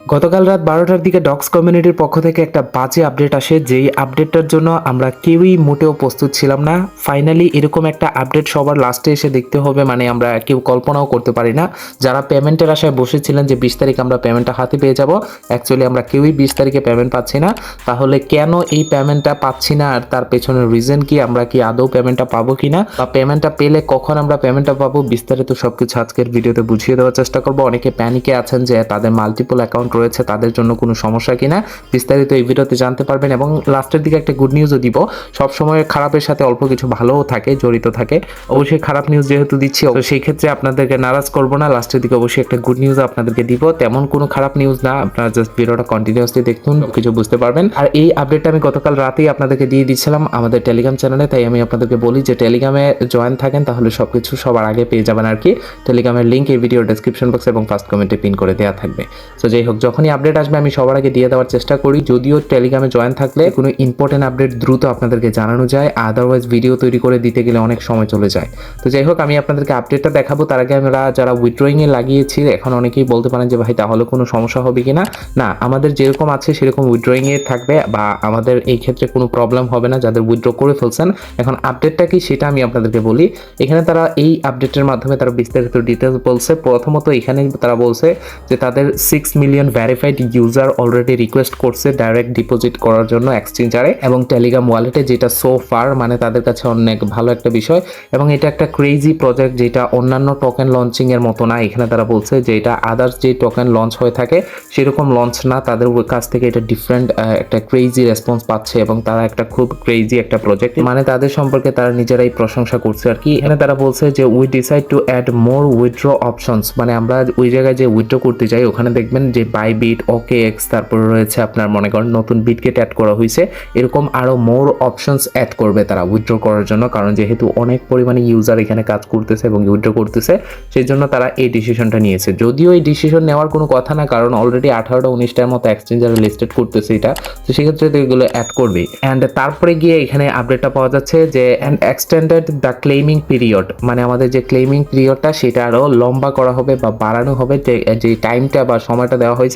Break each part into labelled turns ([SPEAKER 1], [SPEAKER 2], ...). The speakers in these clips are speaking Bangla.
[SPEAKER 1] গতকাল রাত বারোটার দিকে ডক্স কমিউনিটির পক্ষ থেকে একটা বাজে আপডেট আসে, যেই আপডেটটার জন্য আমরা কেউই মোটেও প্রস্তুত ছিলাম না। ফাইনালি এরকম একটা আপডেট সবার লাস্টে এসে দেখতে হবে মানে আমরা কেউ কল্পনাও করতে পারি না। যারা পেমেন্টের আশায় বসেছিলেন যে বিশ তারিখ আমরা পেমেন্টটা হাতে পেয়ে যাব অ্যাকচুয়ালি আমরা কেউই বিশ তারিখে পেমেন্ট পাচ্ছি না। তাহলে কেন এই পেমেন্টটা পাচ্ছি না, আর তার পেছনের রিজন কি? আমরা কি আদৌ পেমেন্টটা পাবো কি না? বা পেমেন্টটা পেলে কখন আমরা পেমেন্টটা পাবো? বিস্তারিত সবকিছু আজকের ভিডিওতে বুঝিয়ে দেওয়ার চেষ্টা করব। অনেকে প্যানিকে আছেন যে তাদের মাল্টিপল অ্যাকাউন্ট রয়েছে তাদের জন্য কোনো সমস্যা কিনা বিস্তারিত এই ভিডিওতে জানতে পারবেন এবং লাস্টের দিকে একটা গুড নিউজও দিব। সব সময় খারাপের সাথে অল্প কিছু ভালোও থাকে, জড়িত থাকে। অবশ্যই খারাপ নিউজ যেহেতু দিচ্ছি সেই ক্ষেত্রে আপনাদেরকে নারাজ করব না। লাস্টের দিকে অবশ্যই একটা গুড নিউজ আপনাদেরকে দিব। তেমন কোনো খারাপ নিউজ না, আপনারা জাস্ট ভিডিওটা কন্টিনিউসলি দেখুন, কিছু বুঝতে পারবেন। আর এই আপডেটটা আমি গতকাল রাতেই আপনাদেরকে দিয়ে দিচ্ছিলাম আমাদের টেলিগ্রাম চ্যানেলে তাই আমি আপনাদেরকে বলি যে টেলিগ্রামে জয়েন থাকেন, তাহলে সবকিছু সবার আগে পেয়ে যাবেন আর কি। টেলিগ্রামের লিঙ্ক এই ভিডিও ডেসক্রিপশন বক্স এবং ফার্স্ট কমেন্টে পিন করে দেওয়া থাকবে। তো যাই হোক যখনই আপডেট আসবে, আমি সবার আগে দিয়ে দেওয়ার চেষ্টা করি। যদিও টেলিগ্রামে জয়েন থাকলে কোনো ইম্পর্টেন্ট আপডেট দ্রুত আপনাদেরকে জানানো যায় আদারওয়াইজ ভিডিও তৈরি করে দিতে গেলে অনেক সময় চলে যায়। তো যাই হোক, আমি আপনাদেরকে আপডেটটা দেখাবো। তার আগে আমরা যারা উইথড্রয়িংয়ে লাগিয়েছি, এখন অনেকেই বলতে পারেন যে, ভাই, তাহলে কোনো সমস্যা হবে কিনা? না, আমাদের যেরকম আছে, সেরকম উইথড্রয়িংয়ে থাকবে বা আমাদের এই ক্ষেত্রে কোনো প্রবলেম হবে না। যাদের উইথড্র করে ফেলছেন, এখন আপডেটটা কি সেটা আমি আপনাদেরকে বলি। এখানে তারা এই আপডেটের মাধ্যমে তারা বিস্তারিত ডিটেলস বলছে। প্রথমত এখানে তারা বলছে যে, তাদের six million verified user already request করছে ডাইরেক্ট ডিপোজিট করার জন্য এক্সচেঞ্জারে এবং টেলিগ্রাম ওয়ালেটে যেটা সো ফার মানে তাদের কাছে অনেক ভালো একটা বিষয় এবং এটা একটা ক্রেজি প্রজেক্ট যেটা অন্যান্য টোকেন লঞ্চিং এর মতো না। এখানে তারা বলছে যে এটা আদার্স যে টোকেন লঞ্চ হয়ে থাকে, সেরকম লঞ্চ না। তাদের কাছ থেকে এটা ডিফারেন্ট একটা ক্রেজি রেসপন্স পাচ্ছে এবং তারা একটা খুব ক্রেজি একটা প্রজেক্ট মানে তাদের সম্পর্কে তারা নিজেরাই প্রশংসা করছে আর কি। এখানে তারা বলছে যে we decide to add more withdraw options মানে আমরা ওই জায়গায় যে উইথড্র করতে যাই, ওখানে দেখবেন যে বাই বিট ওকে এক্স তারপরে রয়েছে আপনার মনে করেন নতুন বিটগেট অ্যাড করা হয়েছে এরকম আরও মোর অপশনস অ্যাড করবে তারা উইথড্র করার জন্য, কারণ যেহেতু অনেক পরিমাণে ইউজার এখানে কাজ করতেছে এবং উইথড্র করতেছে সেই জন্য তারা এই ডিসিশনটা নিয়েছে। যদিও এই ডিসিশন নেওয়ার কোনো কথা না, কারণ অলরেডি আঠারোটা উনিশটার মতো এক্সচেঞ্জারে লিস্টেড করতেছে এটা, তো সেক্ষেত্রে তো এগুলো অ্যাড করবেই। অ্যান্ড তারপরে গিয়ে এখানে আপডেটটা পাওয়া যাচ্ছে যে and extended the claiming period মানে আমাদের যে ক্লেমিং পিরিয়ডটা সেটা আরও লম্বা করা হবে বা বাড়ানো হবে, যে যে টাইমটা বা সময়টা দেওয়া হয়েছে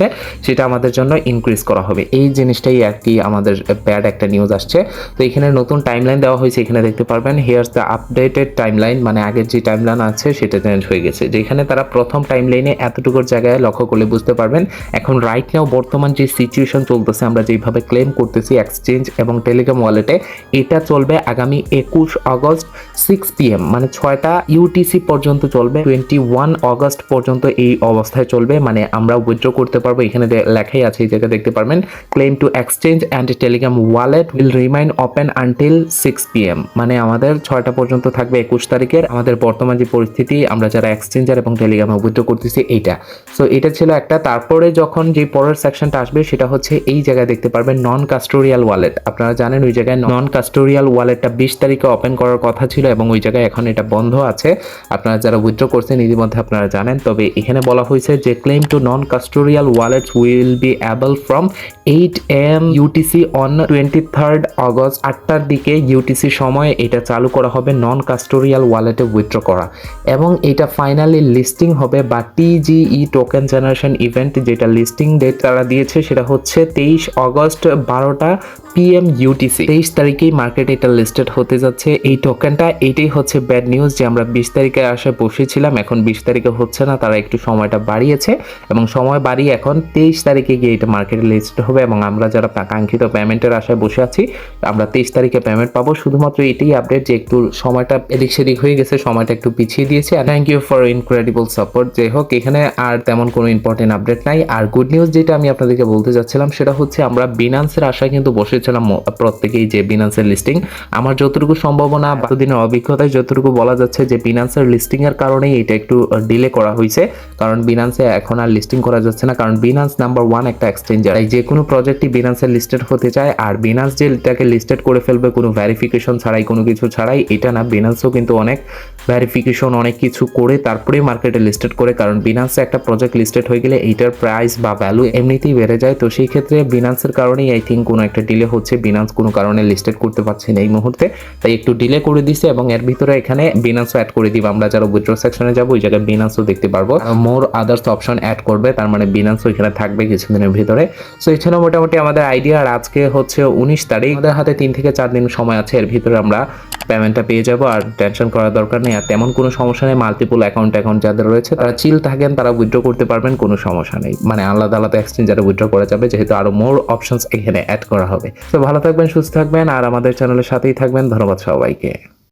[SPEAKER 1] সেটা আমাদের জন্য ইনক্রিজ করা হবে। এই জিনিসটাই আর কি আমাদের ব্যাড একটা নিউজ আসছে। তো এখানে নতুন টাইমলাইন দেওয়া হয়েছে, এখানে দেখতে পারবেন হিয়ার্স দ্য আপডেটেড টাইমলাইন মানে আগের যে টাইমলাইন আছে, সেটা চেঞ্জ হয়ে গেছে। যেখানে তারা প্রথম টাইমলাইনে এতটুকুর জায়গায় লক্ষ্য করলে বুঝতে পারবেন, এখন রাইট নাও বর্তমান যে সিচুয়েশন চলতেছে, আমরা যেভাবে ক্লেম করতেছি এক্সচেঞ্জ এবং টেলিগ্রাম ওয়ালেটে এটা চলবে আগামী একুশ আগস্ট সিক্স পিএম মানে ছয়টা ইউটিসি পর্যন্ত চলবে টোয়েন্টি ওয়ান আগস্ট পর্যন্ত এই অবস্থায় চলবে মানে আমরা উইথড্র করতে পারব। এখানে লেখাই আছে, এই জায়গায় দেখতে পারবেন। Claim to exchange and Telegram wallet will remain open until six PM মানে আমাদের ছয়টা পর্যন্ত থাকবে একুশ তারিখের। আমাদের বর্তমান যে পরিস্থিতি, আমরা যারা এক্সচেঞ্জার এবং টেলিগ্রামে উইথড্র করতেছি, এইটা। সো এটা ছিল একটা। তারপরে যখন যে পরের সেকশনটা আসবে, সেটা হচ্ছে এই জায়গায় দেখতে পারবেন নন কাস্টোরিয়াল ওয়ালেট আপনারা জানেন ওই জায়গায় নন কাস্টোরিয়াল ওয়ালেটটা বিশ তারিখে ওপেন করার কথা ছিল এবং ওই জায়গায় এখন এটা বন্ধ আছে। আপনারা যারা উইথড্র করছেন, ইতিমধ্যে আপনারা জানেন। তবে এখানে বলা হয়েছে যে claim to non custodial wallets will be able from eight AM UTC on twenty third August আটটার দিকে ইউটিসি সময়ে এটা চালু করা হবে নন কাস্টোরিয়াল ওয়ালেটে উইথড্র করা। এবং এটা ফাইনালি লিস্টিং হবে বা টিজিই টোকেন জেনারেশন ইভেন্ট যেটা লিস্টিং ডেট তারা দিয়েছে সেটা হচ্ছে তেইশ আগস্ট বারোটা পিএম ইউটিসি তেইশ তারিখেই মার্কেটে এটা লিস্টেড হতে যাচ্ছে। এই টোকেনটা এটাই হচ্ছে ব্যাড নিউজ যে আমরা বিশ তারিখে আসায় বসেছিলাম, এখন বিশ তারিখে হচ্ছে না, তারা একটু সময়টা বাড়িয়েছে। এবং সময় বাড়িয়ে এখন তেইশ তারিখে গিয়ে এটা মার্কেটে লিস্ট হবে এবং আমরা যারা কাঙ্ক্ষিত পেমেন্টের আশায় বসে আছি, আমরা তেইশ তারিখে পেমেন্ট পাবো। শুধুমাত্র এটাই আপডেট যে একটু সময়টা এদিক সেদিক হয়ে গেছে, সময়টা একটু পিছিয়ে দিয়েছে। Thank you for incredible support যাই হোক, এখানে আর তেমন কোনো ইম্পর্টেন্ট আপডেট নাই। আর গুড নিউজ যেটা আমি আপনাদেরকে বলতে যাচ্ছিলাম, সেটা হচ্ছে আমরা বিনান্সের আশায় কিন্তু বসেছিলাম প্রত্যেকেই যে বিনান্সের লিস্টিং আমার যতটুকু সম্ভাবনা বা দিনের অভিজ্ঞতায় যতটুকু বলা যাচ্ছে যে বিনান্সের লিস্টিং এর কারণেই এটা একটু ডিলে করা হয়েছে। কারণ বিনান্সে এখন আর লিস্টিং করা যাচ্ছে না। কারণ বিনান্স নাম্বার ওয়ান একটা এক্সচেঞ্জার যে কোনো প্রজেক্টই বিনান্সে লিস্টেড হতে চায়, আর বিনান্স যে এটাকে লিস্টেড করে ফেলবে কোনো ভ্যারিফিকেশন ছাড়াই, কোনো কিছু ছাড়াই, এটা না বিনান্সও কিন্তু অনেক ভ্যারিফিকেশন অনেক কিছু করে তারপরে মার্কেটে লিস্টেড করে, কারণ বিনান্সে একটা প্রজেক্ট লিস্টেড হয়ে গেলে এইটার প্রাইস বা ভ্যালু এমনিতেই বেড়ে যায়। তো সেই ক্ষেত্রে বিনান্সের কারণেই আই থিঙ্ক কোনো একটা ডিলে হচ্ছে বিনান্স কোনো কারণে লিস্টেড করতে পারছে না এই মুহূর্তে। তাই একটু ডিলে করে দিছে, এবং এর ভিতরে এখানে বিনান্সও অ্যাড করে দিব। আমরা যারা উইথড্র সেকশনে যাব, ওই জায়গায় বিনান্সও দেখতে পারব। মোর আদার্স অপশন অ্যাড করবে, তার মানে বিনান্সও এখানে থাকবে কিছুদিনের ভিতরে। সো এই ছিল মোটামুটি আমাদের আইডিয়া আর আজকে হচ্ছে উনিশ তারিখ। আমাদের হাতে তিন থেকে চার দিন সময় আছে, এর ভিতরে আমরা পেমেন্টটা পেয়ে যাব আর টেনশন করার দরকার নেই। আর তেমন কোনো সমস্যা নেই মাল্টিপল অ্যাকাউন্ট অ্যাকাউন্ট যাদের রয়েছে, তারা চিল থাকেন, তারা উইথড্র করতে পারবেন, কোনো সমস্যা নেই। মানে আলাদা আলাদা এক্সচেঞ্জ যারা উইথড্র করা যাবে, যেহেতু আরও মোর অপশনস এখানে অ্যাড করা হবে। তো ভালো থাকবেন, সুস্থ থাকবেন, আর আমাদের চ্যানেলের সাথেই থাকবেন। ধন্যবাদ সবাইকে।